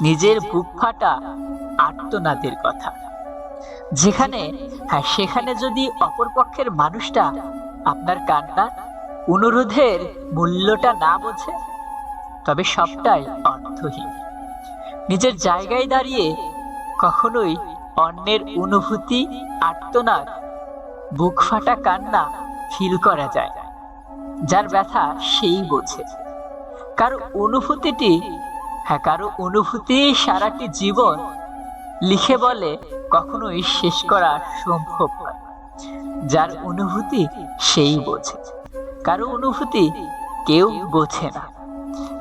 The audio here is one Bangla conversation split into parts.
নিজের বুক ফাটা আর্তনাদের কথা। যেখানে হ্যাঁ সেখানে যদি অপরপক্ষের মানুষটা আপনার কান্না, অনুরোধের মূল্যটা না বোঝে, তবে সবটাই অর্থহীন। নিজের জায়গায় দাঁড়িয়ে কখনোই অন্যের অনুভূতি, আর্তনাদ, বুক ফাটা কান্না ফিল করা যায়। যার ব্যথা সেই বোঝে। কারও অনুভূতিটি কারও অনুভূতি সারাটি জীবন লিখে বলে কখনোই শেষ করা সম্ভব নয়। যার অনুভূতি সেই বোঝে। কারও অনুভূতি কেউ বোঝে না।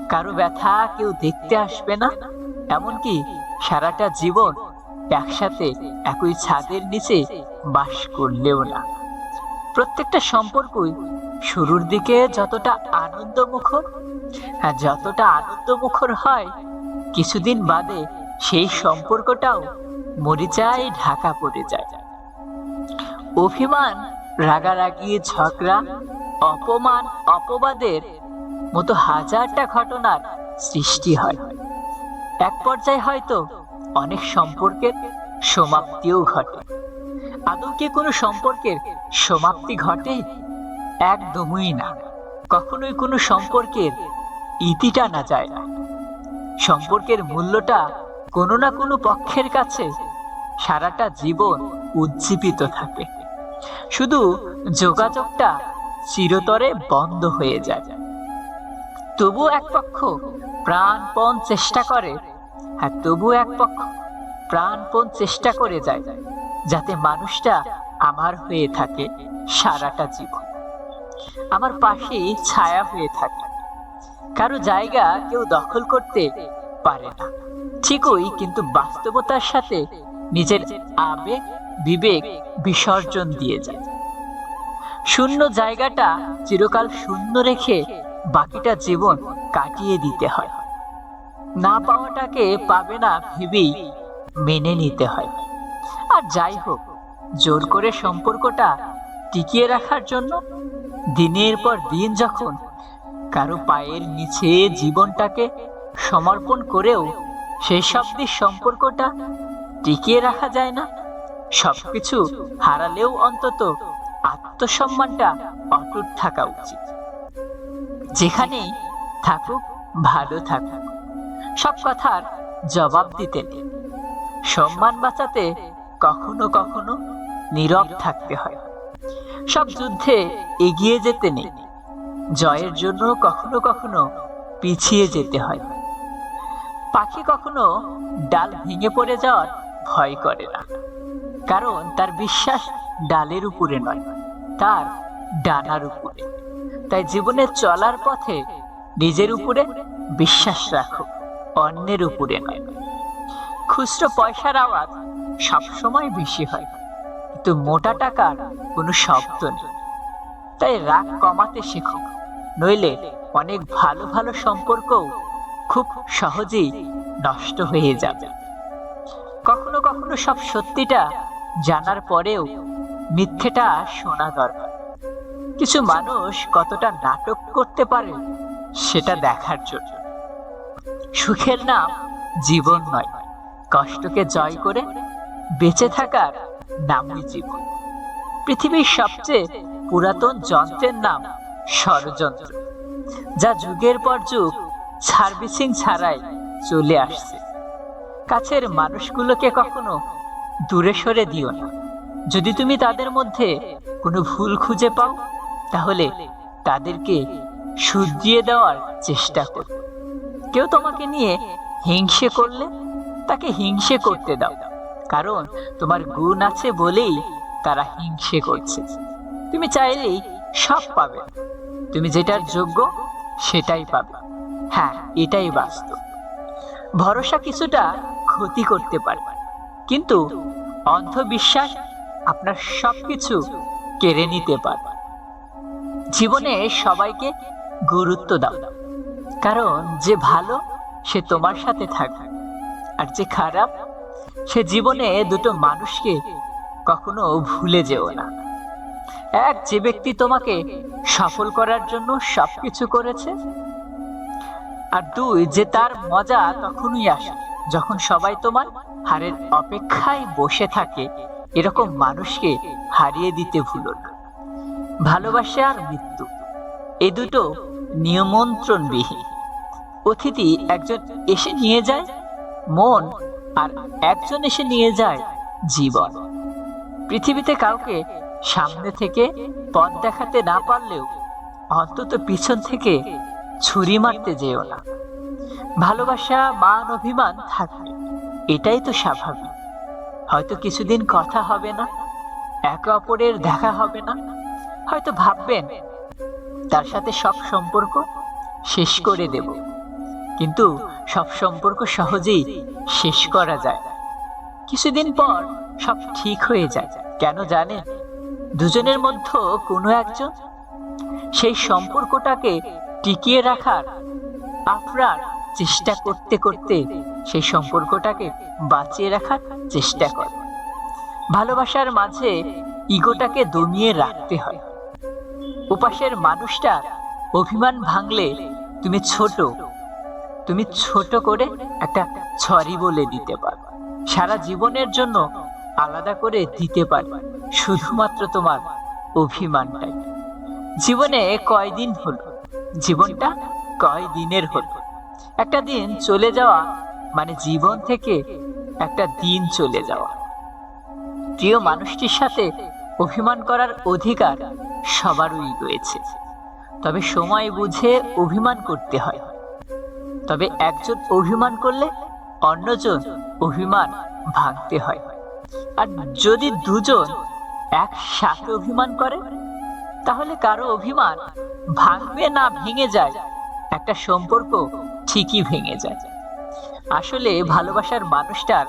কারও ব্যথা কেউ দেখতে আসবে না। এমনকি সারাটা জীবন একসাথে একই ছাদের নিচে বাস করলেও না। প্রত্যেকটা সম্পর্কই শুরুর দিকে যতটা আনন্দমুখর যতটা আনন্দমুখর হয়, কিছুদিন বাদে সেই সম্পর্কটাও মরিচায় ঢাকা পড়ে যায়। অভিমান, রাগারাগি, ঝগড়া, অপমান, অপবাদের মতো হাজারটা ঘটনার সৃষ্টি হয়। এক পর্যায়ে হয়তো অনেক সম্পর্কের সমাপ্তিও ঘটে। আদৌ কি কোনো সম্পর্কের সমাপ্তি ঘটে একদমই না। কখনোই কোনো সম্পর্কের ইতি টানা যায় না। সম্পর্কের মূল্যটা কোনো না কোনো পক্ষের কাছে সারাটা জীবন উজ্জীবিত থাকে। শুধু যোগাযোগটা চিরতরে বন্ধ হয়ে যায়। তবু এক পক্ষ প্রাণপণ চেষ্টা করে হ্যাঁ তবু এক পক্ষ প্রাণপণ চেষ্টা করে যায়, যাতে মানুষটা আমার হয়ে থাকে সারাটা জীবন। আমার পাশেই ছায়া হয়ে থাকে। কারও জায়গা কেউ দখল করতে পারে না। ঠিকই, কিন্তু বাস্তবতার সাথে নিজের আবেগ, বিবেক বিসর্জন দিয়ে যায়। শূন্য জায়গাটা চিরকাল শূন্য রেখে বাকিটা জীবন কাটিয়ে দিতে হয়। না পাওয়াটাকে পাবে না ভেবেই মেনে নিতে হয়। আর যাই হোক, জোর করে সম্পর্কটা টিকিয়ে রাখার জন্য দিনের পর দিন যখন কারও পায়ের নিচে জীবনটাকে সমর্পণ করেও সেই শব্দের সম্পর্কটা টিকিয়ে রাখা যায় না, সবকিছু হারালেও অন্তত আত্মসম্মানটা অটুট থাকা উচিত। যেখানেই থাকুক, ভালো থাকুক। সব কথার জবাব দিতে নেই। সম্মান বাঁচাতে কখনো কখনো নীরব থাকতে হয়। সব যুদ্ধে এগিয়ে যেতে নেই। জয়ের জন্য কখনো কখনো পিছিয়ে যেতে হয়। পাখি কখনো ডাল ভেঙে পড়ে যাওয়ার ভয় করে না। কারণ তার বিশ্বাস ডালের উপরে নয়, তার ডানার উপরে। তাই জীবনে চলার পথে নিজের উপরে বিশ্বাস রাখো, অন্যের উপরে নয়। খুচরো পয়সার আওয়াজ সবসময় বেশি হয়। কিন্তু মোটা টাকার কোনো শব্দ নেই। তাই রাগ কমাতে শেখো। নইলে অনেক ভালো ভালো সম্পর্ক খুব সহজেই নষ্ট হয়ে যাবে। কখনো কখনো সব সত্যিটা জানার পরেও মিথ্যেটা শোনা দরকার। কিছু মানুষ কতটা নাটক করতে পারে সেটা দেখার জন্য। সুখের নাম জীবন নয়। কষ্টকে জয় করে বেঁচে থাকার নামই জীবন। পৃথিবীর সবচেয়ে পুরাতন যন্ত্রের নাম ষড়যন্ত্র, যা যুগের পর যুগ সার্ভিসিং ছাড়াই চলে আসছে। কাছের মানুষগুলোকে কখনো দূরে সরে দিও না। যদি তুমি তাদের মধ্যে কোনো ভুল খুঁজে পাও, তাহলে তাদেরকে শুধরিয়ে দেওয়ার চেষ্টা করো। কেউ তোমাকে নিয়ে হিংসে করলে তাকে হিংসে করতে দাও। কারণ তোমার গুণ আছে বলেই তারা হিংসে করছে। তুমি চাইলেই সব পাবে। তুমি যেটার যোগ্য, সেটাই পাবে। হ্যাঁ এটাই বাস্তব। ভরসা কিছুটা ক্ষতি করতে পারে। কিন্তু অন্ধবিশ্বাস আপনার সবকিছু কেড়ে নিতে পারে। জীবনে সবাইকে গুরুত্ব দাও। কারণ যে ভালো, সে তোমার সাথে থাকবে। আর যে খারাপ সে জীবনে দুটো মানুষকে কখনো ভুলে যেও না। এক যে ব্যক্তি তোমাকে সফল করার জন্য সবকিছু করেছে, আর দুই যে তার মজা তখনই আসে, যখন সবাই তোমার হারের অপেক্ষায় বসে থাকে, এরকম মানুষকে হারিয়ে দিতে ভুলো না। ভালোবাসা আর মৃত্যু, এ দুটো নিয়মন্ত্রণবিহীন। অতিথি একজন এসে নিয়ে যায়, মন আর একজন এসে নিয়ে যায় জীবন। পৃথিবীতে কাউকে সামনে থেকে পথ দেখাতে না পারলেও অন্তত পিছন থেকে ছুরি মারতে যেও না। ভালোবাসা, মান, অভিমান থাকবে। এটাই তো স্বাভাবিক। হয়তো কিছুদিন কথা হবে না, একে অপরের দেখা হবে না। হয়তো ভাববেন, তার সাথে সব সম্পর্ক শেষ করে দেব। কিন্তু সব সম্পর্ক সহজেই শেষ করা যায়। কিছুদিন পর সব ঠিক হয়ে যায়। কেন জানেন? দুজনের মধ্যে কোনো একজন সেই সম্পর্কটাকে টিকিয়ে রাখার আপনার চেষ্টা করতে করতে সেই সম্পর্কটাকে বাঁচিয়ে রাখার চেষ্টা করে। ভালোবাসার মাঝে ইগোটাকে দমিয়ে রাখতে হয়। উপাসের মানুষটার অভিমান ভাঙলে তুমি ছোট তুমি ছোট করে একটা ছড়ি বলে দিতে পারো। সারা জীবনের জন্য আলাদা করে দিতে পারে। শুধুমাত্র তোমার অভিমানটাই। জীবনে কয়দিন হলো? জীবনটা কয় দিনের হলো? একটা দিন চলে যাওয়া মানে জীবন থেকে একটা দিন চলে যাওয়া। প্রিয় মানুষটির সাথে অভিমান করার অধিকার সবারই রয়েছে। তবে সময় বুঝে অভিমান করতে হয়। তবে একজন অভিমান করলে অন্যজন অভিমান ভাঙতে হয়। আর যদি দুজন একসাথে অভিমান করে, তাহলে কারও অভিমান ভাঙবে না, ভেঙে যায়। একটা সম্পর্ক ঠিকই ভেঙে যায়। আসলে ভালোবাসার মানুষটার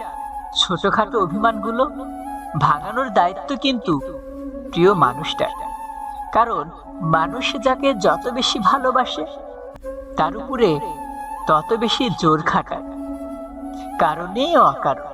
ছোটখাটো অভিমানগুলো ভাঙানোর দায়িত্ব কিন্তু প্রিয় মানুষটার। কারণ মানুষ যাকে যত বেশি ভালোবাসে, তার উপরে তত বেশি জোর খাটায়। কারণে অকারণ।